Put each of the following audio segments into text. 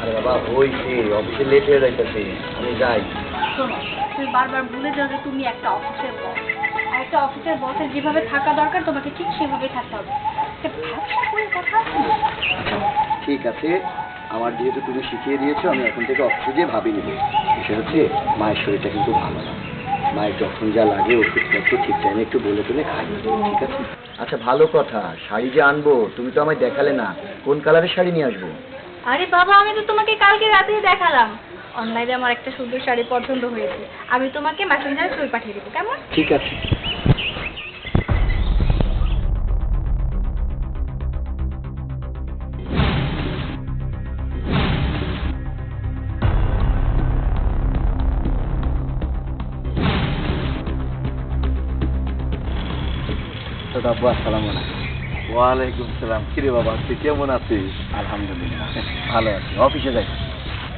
আরে বাবা হইছে অফিসে লেট হয়ে যাইতেছে আমি যাই। শোনো তুমি বারবার ভুলে যাও যে তুমি একটা অফিসের বস একটা অফিসের বসের যেভাবে থাকা দরকার তোমাকে ঠিক সেভাবে থাকতে হবে। একটা ব্যবসা করে কথা আছে না? ঠিক আছে আমার যেহেতু তুমি শিখিয়ে দিয়েছ আমি এখন থেকে অফিসে গিয়ে ভাবি নেব। বিষয় হচ্ছে মায়ের শরীরটা কিন্তু ভালো না। মায়ের যখন যা লাগে ওষুধপত্র ঠিক টাইমে একটু বলে টলে খাই। ঠিক আছে? আচ্ছা ভালো কথা। শাড়ি যে আনব তুমি তো আমায় দেখালে না। কোন কালারের শাড়ি নিয়ে আসব? আরে বাবা আমি তো তোমাকে কালকে রাতেই দেখালাম। অনলাইনে আমার একটা সুন্দর শাড়ি পছন্দ হয়েছে। আমি তোমাকে মেসেঞ্জারে ছবি পাঠিয়ে দেবো কেমন? ঠিক আছে। আব্বু আসসালামু ওয়ালাইকুম সালাম। কিরে বাবা তুই কেমন আছিস? আলহামদুলিল্লাহ ভালো আছি। অফিসে যাই।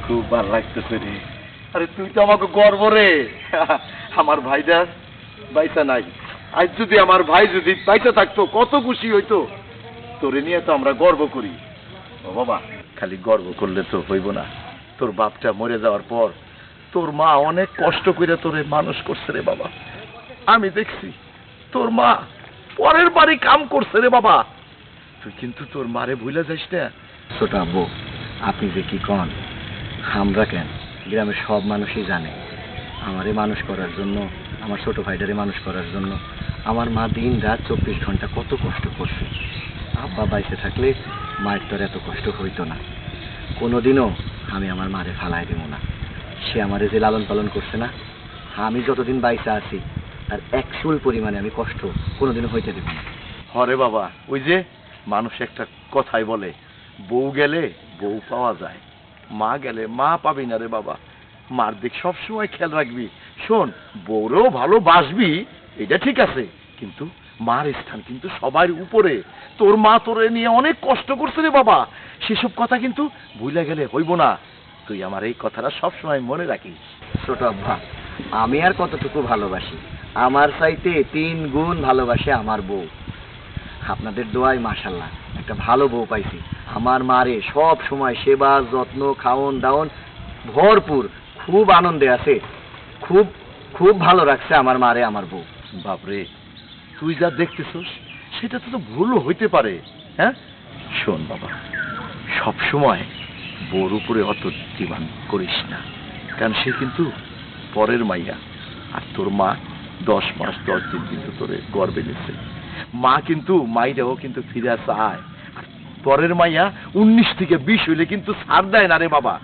খুব ভালো লাগতেছে রে। আরে তুই তো আমাকে গর্ব রে। আমার ভাইটা বাইসা নাই। আজ যদি আমার ভাই যদি বাইসা থাকতো কত খুশি হইতো। তোরে নিয়ে তো আমরা গর্ব করি। ও বাবা খালি গর্ব করলে তো হইব না। তোর বাপটা মরে যাওয়ার পর তোর মা অনেক কষ্ট করে তোরে মানুষ করছে রে বাবা। আমি দেখছি তোর মা পরের বাড়ি কাম করছে রে বাবা। তুই কিন্তু তোর মারে ভুলে যাইস না। ছোট আব্বু, আপনি যে কি কন, আমরা কেন? গ্রামের সব মানুষই জানে। আমারে মানুষ করার জন্য, আমার ছোট ভাইটারে মানুষ করার জন্য, আমার মা দিন রাত চব্বিশ ঘণ্টা কত কষ্ট করছে। আব্বা বাইসে থাকলে মায়ের তোর এত কষ্ট হইতো না। কোনোদিনও আমি আমার মারে ফালাই দেবো না। সে আমারে যে লালন পালন করছে না, আমি যতদিন বাইসে আছি তার একচুল পরিমাণে আমি কষ্ট কোনোদিনও হইতে দেবো না। হরে বাবা ওই যে মানুষ একটা কথাই বলে বউ গেলে বউ পাওয়া যায় মা গেলে মা পাবি না রে বাবা। মার দিক সবসময় খেয়াল রাখবি। শোন বউরেও ভালোবাসবি এটা ঠিক আছে কিন্তু মার স্থান কিন্তু সবার উপরে। তোর মা তোরে নিয়ে অনেক কষ্ট করছে রে বাবা। সেসব কথা কিন্তু ভুলে গেলে হইব না। তুই আমার এই কথাটা সবসময় মনে রাখিস। ছোট আব্বা আমি আর কতটুকু ভালোবাসি? আমার চাইতে তিন গুণ ভালোবাসে আমার বউ। আপনাদের দোয়াই মাশাল্লাহ একটা ভালো বউ পাইছি। আমার মারে সব সময় সেবা, যত্ন, খাওন দাওন ভরপুর, খুব আনন্দে আছে। খুব খুব ভালো রাখছে আমার মারে আমার বউ। বাপরে, তুই যা দেখতেছস, সেটা তো ভুলও হইতে পারে হ্যাঁ? শোন বাবা, সব সময় বোর উপরে অত ডিমান্ড করিস না, কারণ সে কিন্তু পরের মাইয়া। আর তোর মা দশ মাস দশ দিন কিন্তু তোরে গর্বে নিচ্ছে। মা কিন্তু মাইটাও কিন্তু ফিরে চায় আর পরের মাইয়া উনিশ থেকে বিশ হইলে কিন্তু ছাড় দেয় না রে বাবা।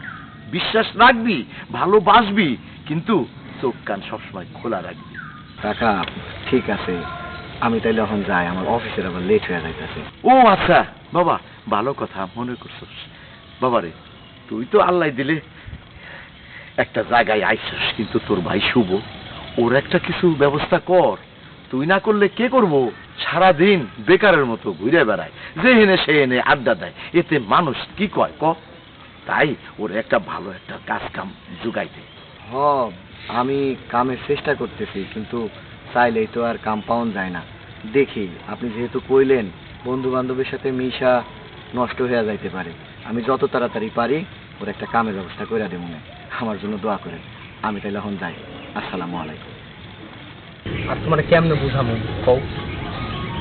বিশ্বাস রাখবি ভালোবাসবি কিন্তু চোখ কান সবসময় খোলা রাখবি। কাকা ঠিক আছে। আমি তাইলে এখন যাই আমার অফিসের আবার লেট হয়ে যাইতেছে। ও আচ্ছা বাবা ভালো কথা মনে করছস। বাবারে তুই তো আল্লাহ দিলে একটা জায়গায় আইসস কিন্তু তোর ভাই শুভ। ওর একটা কিছু ব্যবস্থা কর। তুই না করলে কে করব? সারা দিন বেকারের মতো ঘুরে বেড়ায়। যে এনে সে এনে আড্ডা দেয়। এতে মানুষ কি কয়, ক? তাই ওর একটা ভালো একটা কাজ কাম জুগাইতে হ, আমি কামের চেষ্টা করতেছি, কিন্তু চাইলেই তো আর কাম পাওন যায় না। দেখি, আপনি যেহেতু কইলেন বন্ধু বান্ধবের সাথে মিশা নষ্ট হয়ে যাইতে পারে। আমি যত তাড়াতাড়ি পারি, ওর একটা কামের ব্যবস্থা করে দেবো আমার জন্য দোয়া করেন। আমি তাইলে এখন যাই। আসসালামু আলাইকুম। আর তোমার কেমনে বুঝামো? কও।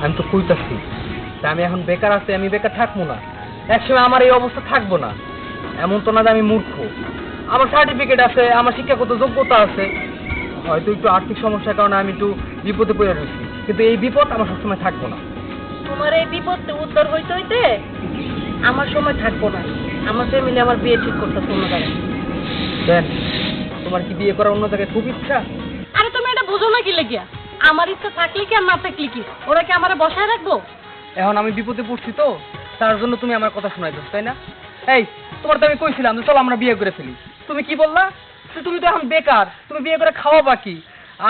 আমি তো কইতাছি তা আমি এখন বেকার আছি আমি বেকার থাকব না। একসময় আমার এই অবস্থা থাকব না। এমন তো না যে আমি মূর্খ। আমার সার্টিফিকেট আছে আমার শিক্ষাগত যোগ্যতা আছে। হয়তো একটু আর্থিক সমস্যার কারণে আমি একটু বিপদে পড়ে রয়েছি। কিন্তু এই বিপদ আমার সবসময় থাকব না। তোমার এই বিপদে উত্তর হইতে হইতে আমার সময় থাকব না। আমার ফ্যামিলি আমার বিয়ে ঠিক করতেছে অন্য জায়গায় দেন তোমার কি বিয়ে করার অন্য জায়গায় খুব ইচ্ছা? আরে তুমি এটা বুঝো না কি লেগিয়া? আমার ইচ্ছা থাকলে কি আর না থাকলে কি? ওরা কি আমারে বসায় রাখব? এখন আমি বিপদে পড়ছি তো তার জন্য তুমি আমার কথা শোনাইছো তাই না? এই তোমার তো আমি কইছিলাম যে চলো আমরা বিয়ে করে ফেলি। তুমি কি বললা? যে তুমি তো এখন বেকার তুমি বিয়ে করে খাওয়া বাকি।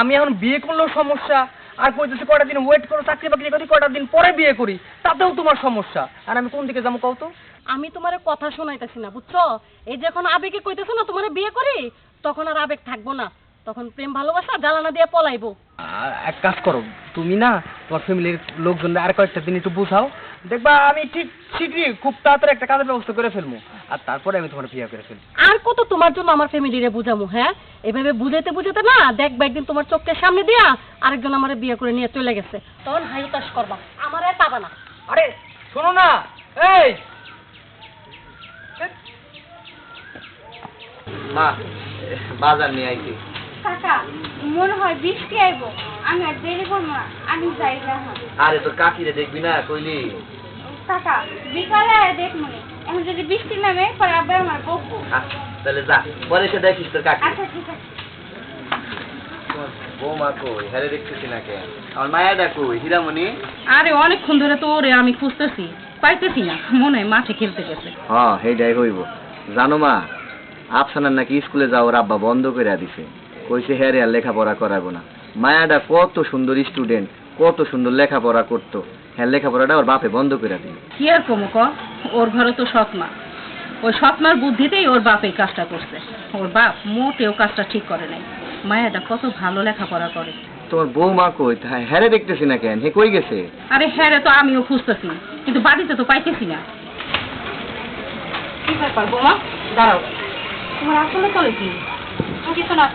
আমি এখন বিয়ে করলেও সমস্যা আর কইতেছি কটা দিন ওয়েট করো চাকরি বাকরি করি কটা দিন পরে বিয়ে করি তাতেও তোমার সমস্যা। আর আমি কোন দিকে যাব কও তো? আমি তোমার কথা শোনাইতেছি না বুঝছ? এই যখন আবেগে কইতেছো না তোমার বিয়ে করি তখন আর আবেগ থাকব না। তখন প্রেম ভালোবাসা জ্বালানা দিয়ে পলাইবো। এক কাজ করো তুমি না তোমার ফ্যামিলির লোকজন আর কয়েকটা দিন একটু বুঝাও। দেখবা আমি ঠিক ঠিকই খুব তাড়াতাড়ি একটা কাজের ব্যবস্থা করে ফেলব। আর তারপরে আমি তোমার বিয়ে করে ফেলব। আর কত তোমার জন্য আমার ফ্যামিলিরে বুঝাবো হ্যাঁ? এভাবে বুঝাতে বুঝাতে না দেখবা একদিন তোমার চোখের সামনে দিয়া আরেকজন আমার বিয়ে করে নিয়ে চলে গেছে। তখন হাই তাস করবা আমার আর পাবা না। আরে শোনো না এই! মা বাজার নিয়ে আইছি। কাকা মনে হয় বৃষ্টি আইব। আমি আর দেরি করব না আমি যাই এখন আরে কাকিরে দেখবি না কইলি? কাকা বিকালে দেখ মনে এখন যদি বৃষ্টি নামে পরে আবার আমার বকবো। তাহলে যা পরে এসে দেখিস তোর কাকি। আচ্ছা ঠিক আছে। বৌমা কই? হ্যাঁ দেখতেছি না কেন। আমার মায়াটা কই? হীরামণি? আরে অনেকক্ষণ ধরে তো ওরে আমি খুঁজতেছি। পাইতেছি না মনে হয় মাঠে খেলতে গেছে। হ্যাঁ সেইটাই হইব। জানো মা আফসানার নাকি স্কুলে যাওয়ার আব্বা বন্ধ করে দিছে। কইছে হ্যাঁ রে আর লেখাপড়া করাবো না। মায়াটা কত সুন্দর স্টুডেন্ট কত সুন্দর লেখাপড়া করতো। হ্যাঁ লেখাপড়াটা ওর বাপে বন্ধ করে দিল। কি আর কমক ওর ঘরে তো সৎ মা ওই মার বুদ্ধিতেই ওর বাপ এই কাজটা করছে। ওর বাপ মোটেও কাজটা ঠিক করে নাই। মায়াটা কত ভালো লেখাপড়া করে। তোমার বৌমা কই? হ্যাঁ হ্যাঁ দেখতেছি না কেন? হে কই গেছে? আরে হ্যাঁ রে তো আমিও খুঁজতেছি কিন্তু বাড়িতে তো পাইতেছি না। কি ব্যাপার বোমা? দাঁড়াও। তোমার আসলে চলে কি? কিছু না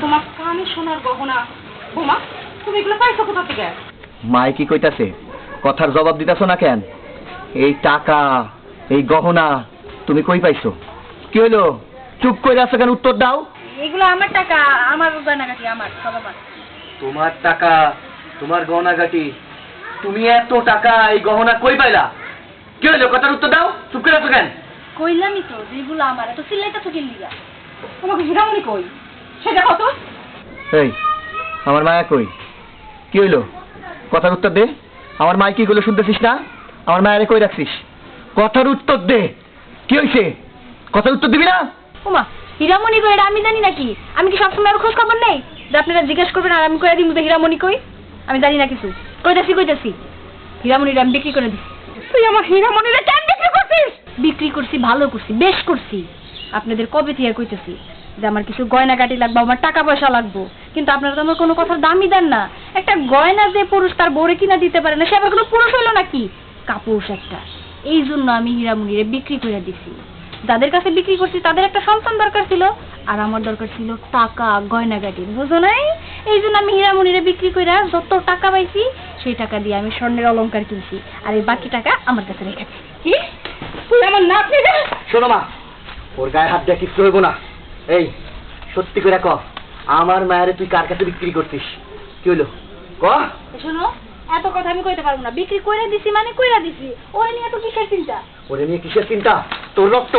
তোমার কানে শোনার গহনা। বোমা তুমি এগুলো পাইছো কোথা থেকে? মাই কি কইতাছে? কথার জবাব দিতাছো না কেন? এই টাকা এই গহনা তুমি কই পাইছো? কি হইল? চুপ করে আছো কেন? উত্তর দাও। এগুলো আমার টাকা আমার গয়নাগাটি আমার সব আমার। তোমার টাকা তোমার গহনাগাটি তুমি এত টাকা এই গহনা কই পাইলা? কি হইল? কথার উত্তর দাও। চুপ করে আছো কেন? কইলামই তো যেগুলো আমার এত সিলাইটা তো কিনলিগা তোমাকে হিরামনি কই? সেটা কত? এই আমার মায়া কই? কি হইল? কথার উত্তর দে। আমারগুলো শুনতেছিস না? আমার মায়ারে কই রাখছিস? কথার উত্তর দে। কি হইছে? কথার উত্তর দিবি না? ওমা হীরামণি কই? এটা আমি জানি নাকি। আমি কি সবসময় আর খোঁজ খবর নেই? যে আপনারা জিজ্ঞেস করবেন আর আমি কইরা দিমু যে হীরামণি কই? আমি জানি না কিছু। কইতাছি কইতাছি। হীরামণিটা আমি বিক্রি করে দিছি। তুই আমার হিরামনিরে কেন বিক্রি করছিস? বিক্রি করছি ভালো করছি বেশ করছি। আপনাদের কবে থেকে কইতেছি? যে আমার কিছু গয়না কাটি লাগবে, আমার টাকা পয়সা লাগবে। কিন্তু আপনারা তো আমার কোনো কথার দামই দেন না। একটা গয়না যে পুরুষ তার বউরে কিনা দিতে পারে না, সে আবার কোনো পুরুষ হলো নাকি? কাপুরুষ একটা। এই জন্য আমি হীরামণিরে বিক্রি করে দিছি। যাদের কাছে বিক্রি করছি, তাদের একটা সন্তান দরকার ছিল, আর আমার দরকার ছিল টাকা, গয়নাগাটি। বুঝো নাই? এই জন্য আমি হীরামণিরে বিক্রি করে যত টাকা পাইছি, সেই টাকা দিয়ে আমি স্বর্ণের অলংকার কিনছি। আর এই বাকি টাকা আমার কাছে রেখেছি। কি? আমার রে? শোনো মা, ওর গায়ে হাত দেওয়া কিচ্ছু হইব না। এই সত্যি করে ক আমার মায়েরে তুই কার কাছে বিক্রি করছিস কি হইল ক শোনো এত কথা আমি কইতে পারব না। বিক্রি করে দিছি মানে কইরা দিছি। ওই নিয়ে তো কিসের চিন্তা? ওরে নিয়ে কিসের চিন্তা? তোর রক্ত।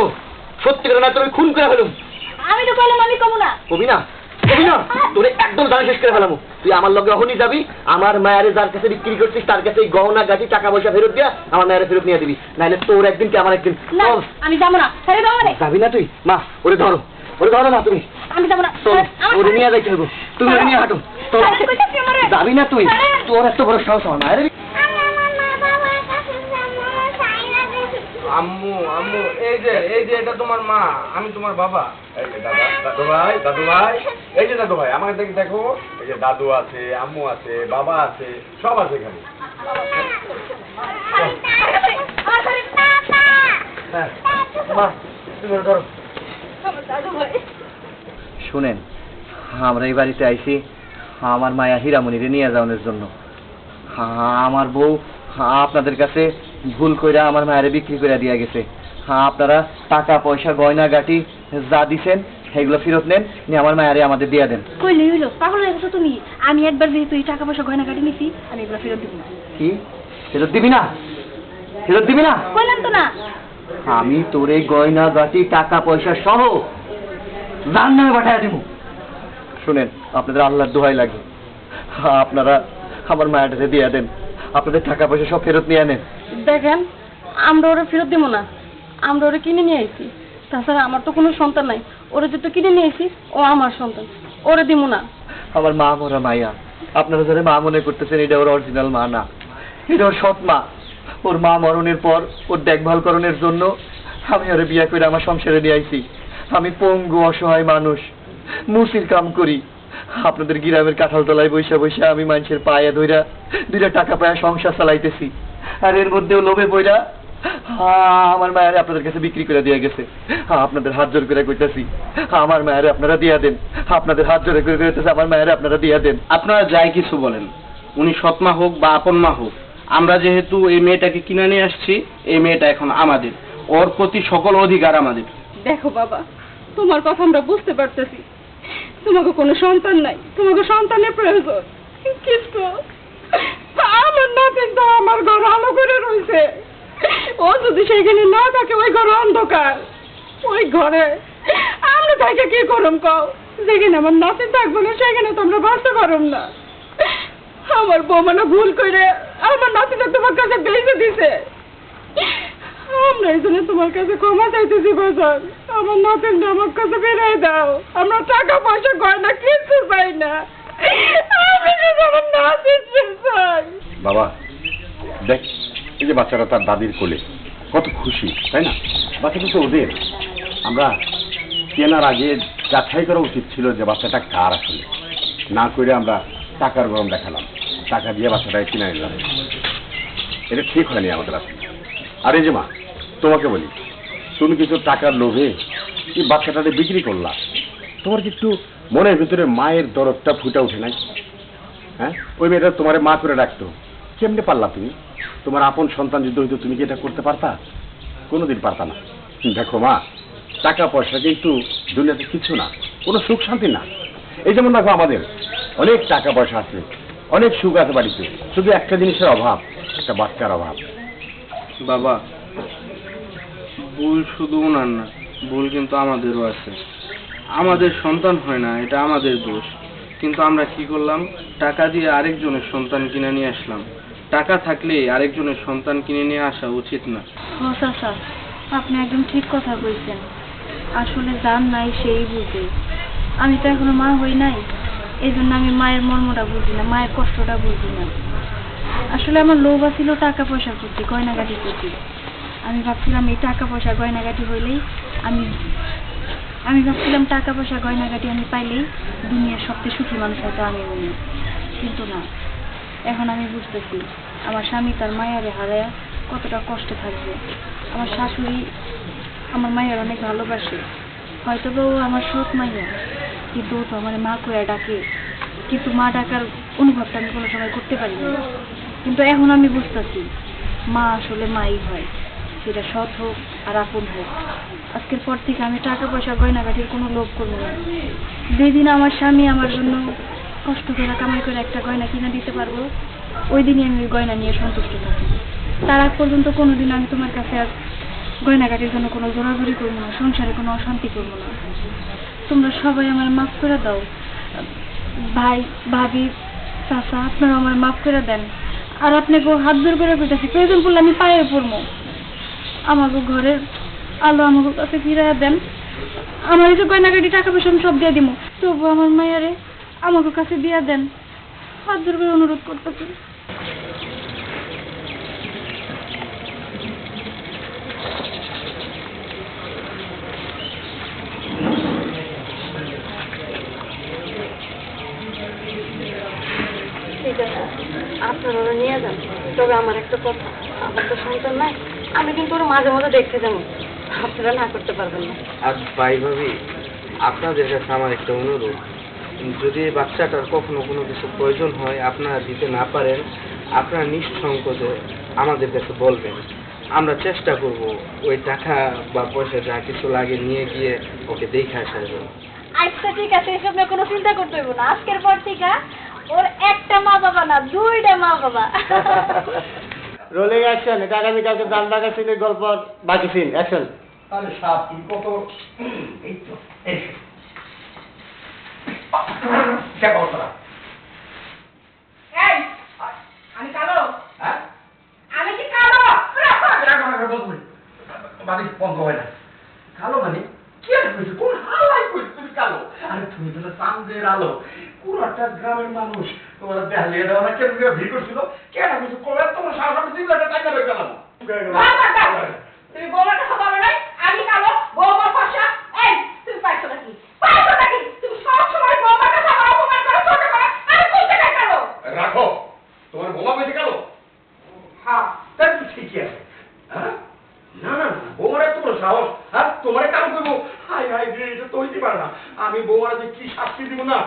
সত্যি করে না তুমি খুন করে ফেলুম। আমি তো কইলাম আমি কমু না। কবি না কবি না। তোরে একদম জানা শেষ করে ফেলামু। তুই আমার লগে এখনই যাবি আমার মায়ের যার কাছে বিক্রি করছিস তার কাছে এই গহনা গাছি টাকা পয়সা ফেরত দিয়া আমার মায়ের ফেরত নিয়ে দিবি। নাহলে তোর একদিন কি আমার একদিন? না আমি যাব না। ছেড়ে দাও রে যাবি না তুই? মা ওরে ধরো। ওরে ধরো না তুমি। আমি যাব না। ওরে নিয়ে যাইতে তুমি ওরে নিয়ে হাঁটো। যাবি না তুই। তোর এত বড় সাহস আমার মায়ের আম্মু আম্মু এই যে এই যে এটা তোমার মা আমি তোমার বাবা। এই যে দাদা দাদু ভাই দাদু ভাই। এই যে দাদু ভাই আমাকে দেখে দেখো। এই যে দাদু আছে আম্মু আছে বাবা আছে সব আছে এখানে। হ্যাঁ। মা তুমি ধরো। শুনেন আমরা এই বাড়িতে আইছি আমার মায়া হীরামণিরে নিয়ে যাওয়ানোর জন্য। আমার বউ আপনাদের কাছে ভুল কইরা আমার মায়েরে বিক্রি করে দিয়া গেছে। হ্যাঁ আপনারা টাকা পয়সা গয়না গাটি যা দিছেন সেগুলো ফেরত নেন নিয়ে আমার মায়েরে আমাদের দিয়ে দেন। কইলে হইল পাগল হয়ে গেছো তুমি। আমি একবার যেহেতু এই টাকা পয়সা গয়না কাটি নিছি আমি এগুলো ফেরত দিব না। কি? ফেরত দিবি না? ফেরত দিবি না? কইলাম তো না। আমি তোরে গয়না গাটি টাকা পয়সা সহ জান নামে পাঠাইয়া দিব। শুনেন আপনাদের আল্লাহর দোহাই লাগে আপনারা আমার মায়াটাতে দিয়ে দেন। আপনাদের টাকা পয়সা সব ফেরত নিয়ে নেন দেখেন আমরা ওরা ফেরত দেবো না। আমরা ওরা কিনে নিয়ে আইছি। তাছাড়া আমার তো কোনো সন্তান নাই। ওরা যেহেতু কিনে নিয়ে আইছি ও আমার সন্তান। ওরা দিব না। আমার মা মরা মায়া। আপনারা যারা মা মনে করতেছেন এটা ওর অরিজিনাল মা না। এটা ওর সৎ মা। ওর মা মরণের পর ওর দেখভাল করণের জন্য আমি ওরে বিয়ে করে আমার সংসারে নিয়ে আইছি। আমি পঙ্গু অসহায় মানুষ। মুসির কাম করি। আপনাদের গ্রামের কাঁঠাল তলায় বৈশা বৈশা আমি মানুষের পায়ে ধইরা দুইটা টাকা পায়া সংসার চালাইতেছি। আর এর মধ্যেও লোভে বইরা আমার মায়ের আপনাদের কাছে বিক্রি করে দিয়ে গেছে। আপনাদের হাত জোর করে কইতাছি আমার মায়ের আপনারা দিয়া দেন। আপনাদের হাত জোরে করে কইতাছে আমার মায়ের আপনারা দিয়া দেন। আপনারা যাই কিছু বলেন উনি সৎমা হোক বা আপন মা হোক আমরা যেহেতু এই মেয়েটাকে কিনে নিয়ে আসছি এই মেয়েটা এখন আমাদের। ওর প্রতি সকল অধিকার আমাদের। দেখো বাবা তোমার কথা আমরা বুঝতে পারতেছি। তোমাকে কোনো সন্তান নাই, তোমাকে সন্তানের প্রয়োজন। কিন্তু আমার নাতিন তো আমার ঘর আলো করে রয়েছে ও যদি সেখানে না থাকে, ওই ঘর অন্ধকার। ওই ঘরে আমরা তাকে কি করম কও? যেখানে আমার নাতি থাকব না, সেখানে তোমরা বাঁচতে পারম না। আমার বৌমানা ভুল করে আমার নাতিটা তোমার কাছে বেঁচে দিছে। আমরা এই জন্য তোমার কাছে ক্ষমা চাইতেছি বাজার আমার নাতিনটা আমার কাছে বেরাই দাও। আমরা টাকা পয়সা গয়না কিচ্ছু চাই না। বাবা, দেখ, এই যে বাচ্চারা তার দাদির কোলে, কত খুশি, তাই না? বাচ্চাটা তো ওদের। আমরা কেনার আগে যাচাই করা উচিত ছিল যে বাচ্চাটা কার আসলে। না করে আমরা টাকার গরম দেখালাম। টাকা দিয়ে বাচ্চাটাকে কিনে নিলাম এটা ঠিক হয়নি আমাদের আসলে। আর যে মা তোমাকে বলি তুমি কিছু টাকার লোভে এই বাচ্চাটাকে বিক্রি করলা। তোমার কি একটু মনের ভিতরে মায়ের দরদটা ফুটে ওঠে নাই? হ্যাঁ? ওই মেয়েটা তোমার মা করে রাখতো। কেমনে পারলা তুমি? তোমার আপন সন্তান যদি হইতো, তুমি কি এটা করতে পারতা? কোনোদিন পারতা না। দেখো মা, টাকা পয়সা কিন্তু দুনিয়াতে কিছু না, কোনো সুখ শান্তি না। এই যেমন দেখো আমাদের, অনেক টাকা পয়সা আছে, অনেক সুখ আছে বাড়িতে। শুধু একটা জিনিসের অভাব, একটা বাচ্চার অভাব। বাবা ভুল শুধু উনার না, ভুল কিন্তু আমাদেরও আছে। আমাদের সন্তান হয় না, এটা আমাদের দোষ। কিন্তু আমরা কি করলাম? টাকা দিয়ে আরেকজনের সন্তান কিনে নিয়ে আসলাম। টাকা থাকলে আরেকজনের সন্তান কিনে নিয়ে আসা উচিত না। চাচা আপনি একদম ঠিক কথা বলছেন। আসলে যার নাই সেই বুঝে আমি তো এখনও মা হই নাই। এই জন্য আমি মায়ের মর্মটা বুঝি না, মায়ের কষ্টটা বুঝি না। আসলে আমার লোভ ছিল টাকা পয়সা প্রতি গয়নাগাটি প্রতি আমি ভাবছিলাম এই টাকা পয়সা গয়নাগাটি হইলেই আমি আমি ভাবছিলাম টাকা পয়সা গয়নাগাটি আমি পাইলেই দুনিয়ার সবচেয়ে সুখী মানুষ হয়তো আমি বলি কিন্তু না, এখন আমি বুঝতেছি আমার স্বামী তার মায়ারে হারায়া কতটা কষ্টে থাকবে। আমার শাশুড়ি আমার মায়ের অনেক ভালোবাসে। হয়তো বা ও আমার সৎ মাইয়া কিন্তু ও তো আমার মা করে ডাকে। কিন্তু মা ডাকার অনুভবটা আমি কোনো সময় করতে পারি না কিন্তু এখন আমি বুঝতেছি, মা আসলে মাই হয়। সেটা সৎ হোক আর আপন হোক। আজকের পর থেকে আমি টাকা পয়সা গয়নাগাটির কোনো লোভ করব না। যেই দিন আমার স্বামী আমার জন্য কষ্ট করে কামাই করে একটা গয়না কিনে দিতে পারব, ওই দিনই আমি ওই গয়না নিয়ে সন্তুষ্ট থাকি। তার আগ পর্যন্ত কোনোদিন আমি তোমার কাছে আর গয়নাগাটির জন্য কোনো জোরাজুরি করব না, সংসারে কোনো অশান্তি করব না। তোমরা সবাই আমার মাফ করে দাও। ভাই, ভাবি, চাচা আপনারা আমার মাফ করে দেন। আর আপনাকে হাত জোর করে পেতেছি প্রয়োজন পড়লে আমি পায়ে পড়ব। আমাকে ঘরের আলো আমাকে কাছে ফিরে দেন। আমার যে গয়নাগাটি, টাকা পয়সা আমি সব দিয়ে দিব তবু আমার মায়ারে আমাকে কাছে দিয়ে দেন। হাত করে অনুরোধ করতেছি। আপনারা নিয়ে যান, তবে আমার একটা কথা, আমার তো সন্তান নাই। আমি কিন্তু ওরা মাঝে মাঝে দেখতে যাব। আপনারা না করতে পারবেন না। আর ভাই ভাবি আপনাদের কাছে আমার একটা অনুরোধ। যদি এই বাচ্চাটার কখনো কোনো কিছু প্রয়োজন হয় আপনারা দিতে না পারেন আপনারা নিঃসংকোচে আমাদের কাছে বলবেন। আমরা চেষ্টা করব ওই টাকা বা পয়সা যা কিছু লাগে নিয়ে গিয়ে ওকে দেখে আসার জন্য। আচ্ছা ঠিক আছে এসব নিয়ে কোনো চিন্তা করতে হইব না। আজকের পর থেকে ওর একটা মা বাবা না দুইটা মা বাবা রোলিং অ্যাকশন এটা আগামী কালকে গান ডাকা সিনের গল্প বাকি সিন অ্যাকশন আরে সাপ তুমি কত? এই তো দেখো তোরা আমি কালো। হ্যাঁ? আমি কি কালো? মানে বন্ধ হয় না। কালো মানে? কি আর কইছে কোন হালাই কইছে তুমি কালো? আরে তুমি তো চাঁদের আলো। পুরোটা গ্রামের মানুষ। তোমরা দেখালিয়ে দাও না কেন ভিড় করছিল? কেন কিছু করে তোমার সাহস আমি লাখ টাকা বেকার তুমি আমি কালো তো ঠিকই আছে। হ্যাঁ? না না বৌমার এত বড় তোমার কালো করব। হাই হাই তৈরি পারে না। আমি বৌমার যে কি শাস্তি দিব না?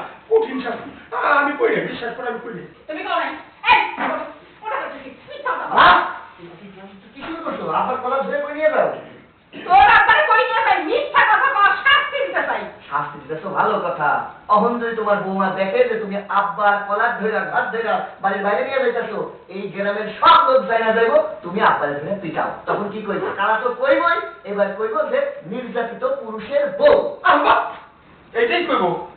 শুরু করছ আবার কলা ধরে করে নিয়ে যাও? তোর আব্বারে কই নিয়ে যাই? মিথ্যা কথা কও শাস্তি দিতে চাই। শাস্তি দিতেছো ভালো কথা। অহন যদি তোমার বৌমা দেখে যে তুমি আব্বার কলার ধরে ঘাট ধরে বাড়ির বাইরে নিয়ে যাইতেছো এই গ্রামের সব লোক যাই না যাইবো তুমি আব্বারে ধরে পিটাও। তখন কি কইবো? কারা তো কইবই? এবার কইবো যে নির্যাতিত পুরুষের বউ। আম্মা এইটাই কইবো।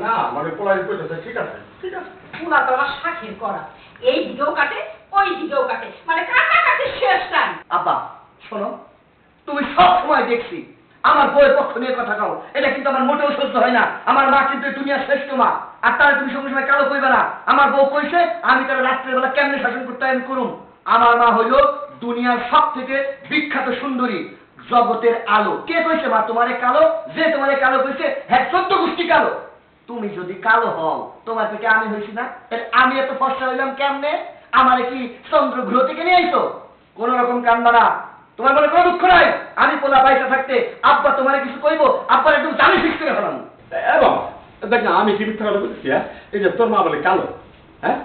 না মানে পোলাই কইতেছে ঠিক আছে ঠিক আছে। পুনা তো আমার শাখের করা। এই দিকেও কাটে ওই দিকেও কাটে মানে কাটাকাটি শেষ নাই আব্বা, শোনো, তুমি সব সময় দেখছি, আমার বউয়ের পক্ষ নিয়ে কথা কও। এটা কিন্তু আমার মোটেও সহ্য হয় না। আমার মা কিন্তু দুনিয়ার শ্রেষ্ঠ মা। আর তারা তুমি সঙ্গে সময় কালো কইবে না। আমার বউ কইছে, আমি তারা রাত্রেবেলা কেমনে শাসন করতে আমি আমার মা হইল দুনিয়ার সব থেকে বিখ্যাত সুন্দরী, জগতের আলো। কে কইছে, মা, তোমারে কালো? যে তোমারে কালো কইছে হ্যাঁ চোদ্দ গোষ্ঠী কালো। তুমি যদি কালো হও, তোমার থেকে আমি হইছি না? তাহলে আমি এত ফসা হইলাম কেমনে? আমারে কি চন্দ্র গ্রহ থেকে নিয়ে আইছো? কোন রকম কান্দা না। তোমার মনে কোনো দুঃখ নাই? আমি পোলা পয়সা থাকতে আব্বা তোমারে কিছু কইবো? আব্বার একদম জানি ফিক্স করে ফেলাম। এবং দেখ না, আমি কি মিথ্যা কথা বলছি হ্যাঁ? এই যে তোর মা বলে কালো হ্যাঁ?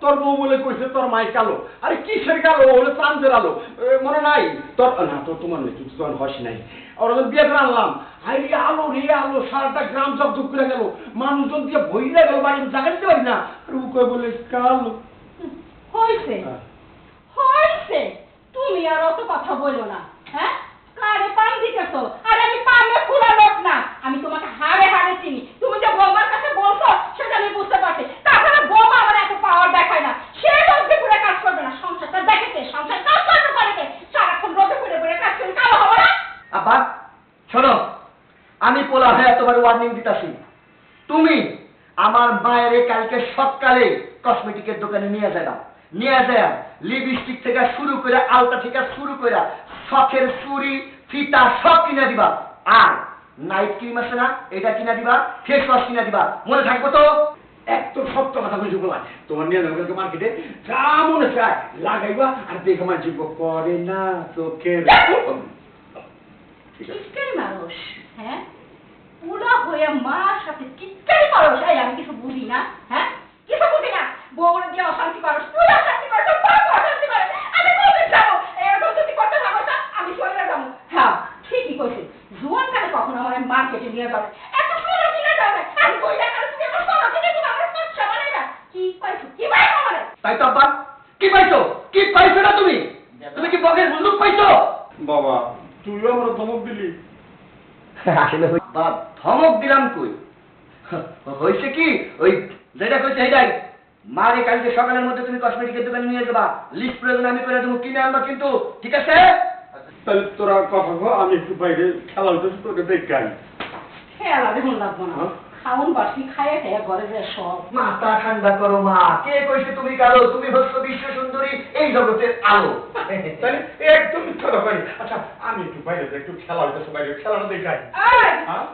তোর বউ বলে কইছে তোর মাই কালো। আরে কিসের কালো? বলে চান্দের আলো। মনে নাই? তোর, না, তোর, তোমার নেই তুই তোমার হস নাই। ওরা যখন বিয়ে আনলাম। আই রে আলো রে আলো, সারাটা গ্রাম সব দুঃখ করে গেল। মানুষজন দিয়ে বইরা গেল বাড়ি জায়গা দিতে পারি না। আর ও বলে, কালো। হয়েছে হয়েছে তুমি আর অত কথা বলো না হ্যাঁ? কারে পান দিতেছো? আর আমি পামে খোলা লোক না আমি তোমাকে হারে হারে চিনি। তুমি যে বৌমার কাছে বলছো সেটা আমি বুঝতে পারছি। তাছাড়া বৌমা আমার এত পাওয়ার দেখায় না। সে রোদে পুরে কাজ করবে না। সংসারটা দেখেছে সংসার কাজ করতে পারে সারাক্ষণ রোদে পুরে পুরে কাজ করে কালো হবে না? আব্বা শোনো আমি পোলা হয়ে তোমার ওয়ার্নিং দিতাছি। তুমি আমার মায়ের কালকে সকালে কসমেটিকের দোকানে নিয়ে যাবা নিয়ে যায়। লিপস্টিক থেকে শুরু করে আলতা থেকে শুরু করে শখের চুড়ি ফিতা সব কিনে দিবা। আর নাইট ক্রিম আছে না এটা কিনা দিবা ফেস ওয়াশ কিনা দিবা। মনে থাকব তো? একদম সত্য কথা বলছি বলা তোমার নিয়ে যাব কালকে মার্কেটে যা মনে চায় লাগাইবা আর দেখে আমার জীব করে না চোখের মানুষ হ্যাঁ? পুরা হয়ে মার সাথে মানুষ আমি কিছু বুঝি না হ্যাঁ? কিছু বুঝি না। বউরে দিয়ে অশান্তি মানুষ তুই অশান্তি করছ বাপ অশান্তি করে। আমি কোথায় যাব? এরকম যদি করতে যাব না আমি চলে যাব। হ্যাঁ ঠিকই কইছে জুয়ান কালে কখনো আমার মার্কেটে নিয়ে যাবে? এত সোনা কিনে যাবে? আমি কই না তুমি আমার সোনা কিনে দিবে আমার পয়সা বানাই না কি পাইছো? কি পাইছো মানে তাই তো আব্বা কি পাইছো? কি পাইছো না তুমি? তুমি কি বগের বন্দুক পাইছো? বাবা তুইও আমার ধমক দিলি। আসলে হই- বা ধমক দিলাম কই? হয়েছে কি? ওই যেটা কইছে সেইটাই। মারে কালকে সকালের মধ্যে তুমি কসমেটিকের দোকানে নিয়ে যাবা লিস্ট প্রয়োজন আমি করে দেবো কিনে আনবা কিন্তু ঠিক আছে? তাহলে তোরা কথা কো আমি একটু বাইরে খেলা তোকে খেলা দেখুন লাগবো না। খাউন বাসি খাইয়ে খাইয়ে ঘরে যে সব মাথা ঠান্ডা করো মা। কে কইছে তুমি কালো? তুমি হচ্ছ বিশ্ব সুন্দরী এই জগতের আলো। তাহলে একদম মিথ্যা কথা আচ্ছা আমি একটু বাইরে একটু খেলা বাইরে খেলাটা দেখাই! হ্যাঁ?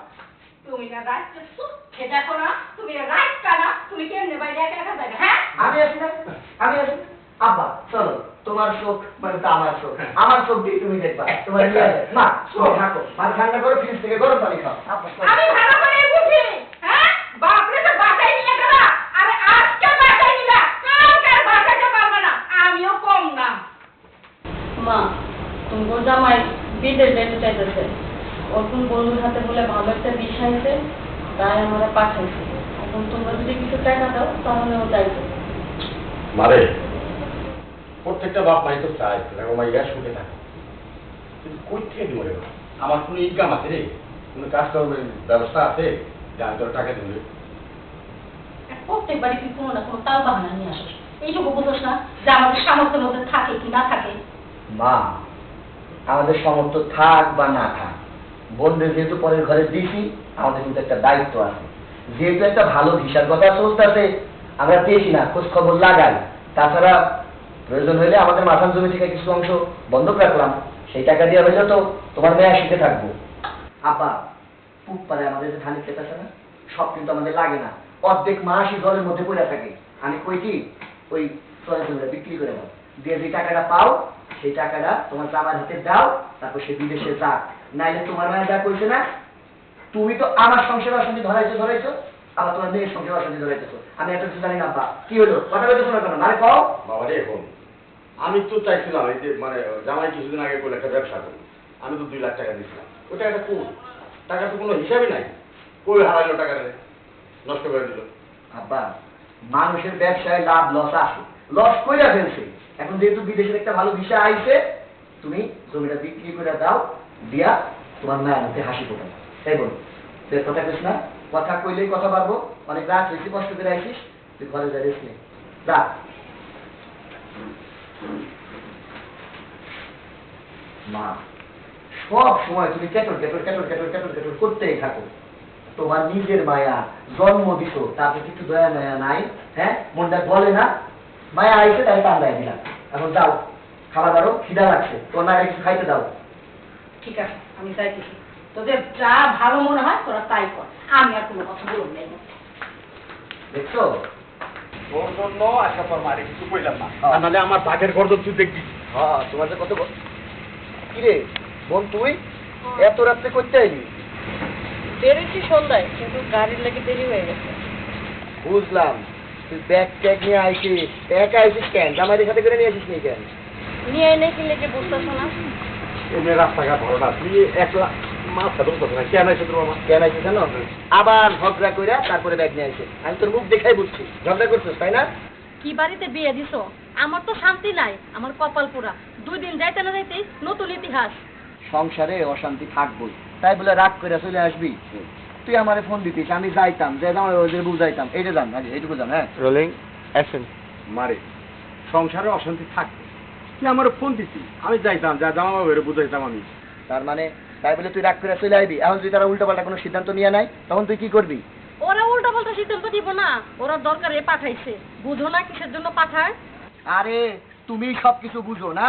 তুমি না রাতকে সুখে দেখো না তুমি রাত কানা তুমি কেমনে বাইরে একা একা যাবে হ্যাঁ? আমি আসি না? আমি আসি? আব্বা চলো তোমার শোক মানে তো আমার শোক। আমার শোক দিয়ে তুমি দেখবা তোমার। মা শোক। থাকো। মাথা ঠান্ডা করো ফ্রিজ থেকে গরম পানি খাও। আমি ভালো করে বুঝি হ্যাঁ বাপরে তো বাসায় নিয়ে গেলা আরে আজকে বাসায় নিলা কালকে আর বাসাইতে পারবে না আমিও কম না মা তুমি জামাই বিদেশ যেতে চাইতেছে ওর কোন বন্ধুর হাতে বলে আছে তাই আমরা পাঠাইছি। এখন তোমরা যদি কিছু টাকা দাও তাহলে ও মারে প্রত্যেকটা বাপ মাই তো চায় দেখো মাইয়া সুখে থাকে। কিন্তু কই থেকে দিব রে আমার কোনো ইনকাম আছে রে? কোনো কাজ ব্যবস্থা আছে? যা আমি তোর টাকা দিবে প্রত্যেকবারই তুই কোনো না কোনো তাল বাহানা নিয়ে আসিস এইটুকু বুঝোস না যে আমাদের সামর্থ্যের মধ্যে থাকে কি না থাকে? মা আমাদের সমর্থ থাক বা না থাক বোনদের যেহেতু পরের ঘরে দিছি আমাদের কিন্তু একটা দায়িত্ব আছে। যেহেতু একটা ভালো হিসাব কথা চলতেছে, আমরা পেয়েছি না খোঁজ খবর লাগাই। তাছাড়া প্রয়োজন হলে আমাদের মাথার জমি থেকে কিছু অংশ বন্ধক রাখলাম। সেই টাকা দিয়ে হইলে তো তোমার মেয়ে শিখে থাকব। আপা পুক পারে আমাদের যে ধানের আছে না, সব কিন্তু আমাদের লাগে না। অর্ধেক মাসই ঘরের মধ্যে পড়ে থাকে। আমি কই কি? ওই চলে বিক্রি করে দাও। দিয়ে যে টাকাটা পাও, সেই টাকাটা তোমার জামার হাতে দাও, তারপর সে বিদেশে যাক। নাইলে তোমার মায়ের যা কইছে না তুমি তো আমার সংসার অশান্তি ধরাইছো ধরাইছো আবার তোমার মেয়ের সংসার অশান্তি ধরাইছো আমি একটা কিছু জানি না বা কি হলো কথা বলতেছো না কেন? মানে কও। বাবা রে এখন আমি তো চাইছিলাম এই যে মানে জামাই কিছুদিন আগে করে একটা ব্যবসা করি আমি তো দুই লাখ টাকা দিয়েছিলাম ওই টাকাটা কোন টাকা তো কোনো হিসাবই নাই। কই হারাইলো টাকাটা? নষ্ট করে দিল। আব্বা মানুষের ব্যবসায় লাভ লস আসে। লস কইরা ফেলছে। এখন যেহেতু বিদেশের একটা ভালো বিষয় আইছে তুমি জমিটা বিক্রি করে দাও দিয়া তোমার মায়ের মুখে হাসি ফোটাও। তাই বলো তুই কথা কইস না, কথা কইলেই কথা পারব অনেক রাত বেশি কষ্ট করে আইসিস, তুই ঘরে যা, রেস্ট মা, সব সময় তুমি কেটর কেটর কেটর কেটর কেটর কেটর করতেই থাকো। তোমার নিজের মায়া জন্ম দিত তাতে কিছু দয়া, মায়া নাই হ্যাঁ? মনটা বলে না। মায়া আইসে তাই টান্দায় দিলাম। এখন যাও খাবার দাও, খিদা লাগছে তোর মায়ের কিছু খাইতে দাও। ঠিক আছে আমি যাইতেছি। তোদের যা ভালো মনে হয় তোরা তাই কর। আমি আর কোনো কথা বলব না। দেখছ? তোর জন্য আশা পর মারে কিছু কইলাম না। হ্যাঁ। আর নাহলে আমার ভাগের গর্দন তুই দেখবি। হ্যাঁ তোমার যে কত কিরে বোন তুই? এত রাত্রে করতে আইলি? বেরোচ্ছি সন্ধ্যায় কিন্তু গাড়ির লেগে দেরি হয়ে গেছে। বুঝলাম। তুই ব্যাগ ট্যাগ নিয়ে আইছিস একা আইছিস কেন? জামাইদের সাথে করে নিয়ে আসিস নি কেন? নিয়ে এনে কি লেগে বুঝতেছো না? এমনি রাস্তাঘাট ভালো না। তুই মাছ না? কেন আইসে কেন আইছিস জানো? আবার ঝগড়া কইরা তারপরে ব্যাগ নিয়ে আমি তোর মুখ দেখাই বুঝছি। ঝগড়া করছিস তাই না? কি বাড়িতে বিয়ে দিছো? আমার তো শান্তি নাই আমার কপাল পুরা দুই দিন যাইতে না যাইতেই নতুন ইতিহাস। সংসারে অশান্তি থাকবই। তাই বলে রাগ করে চলে আসবি। তুই আমারে ফোন দিতিস আমি যাইতাম যে আমার ওদের বুঝাইতাম। এইটা জান এইটুকু জান হ্যাঁ? রোলিং অ্যাকশন মারে। সংসারে অশান্তি থাকবে। তুই আমার ফোন দিছি আমি যাইতাম যা জামা বাবুরে বুঝাইতাম আমি। তার মানে তাই বলে তুই রাগ করে চলে আসবি এখন যদি তারা উল্টো পাল্টা কোনো সিদ্ধান্ত নিয়ে নাই তখন তুই কি করবি? ওরা উল্টা পাল্টা সিদ্ধান্ত দিব না। ওরা দরকারে পাঠাইছে। বুঝো না কিসের জন্য পাঠায়? আরে তুমি সব কিছু বুঝো না?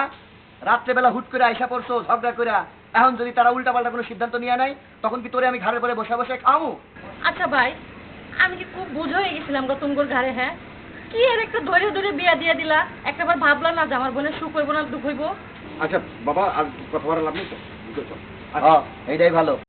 রাত্রেবেলা হুট করে আইসা পড়ছো ঝগড়া করে এখন যদি তারা উল্টা পাল্টা কোনো সিদ্ধান্ত নিয়ে নাই তখন কি তোরে আমি ঘাড়ে পরে বসে বসে খামু আচ্ছা ভাই আমি কি খুব বুঝ হয়ে গেছিলাম গো তুমগোর ঘরে হ্যাঁ? কি এর একটা ধরে ধরে বিয়া দিয়ে দিলা? একটাবার ভাবলা না যে আমার বোনের সুখ হইব না দুঃখ হইব? আচ্ছা বাবা আর কথা বলার লাভ নেই তো? আচ্ছা হ্যাঁ এইটাই ভালো।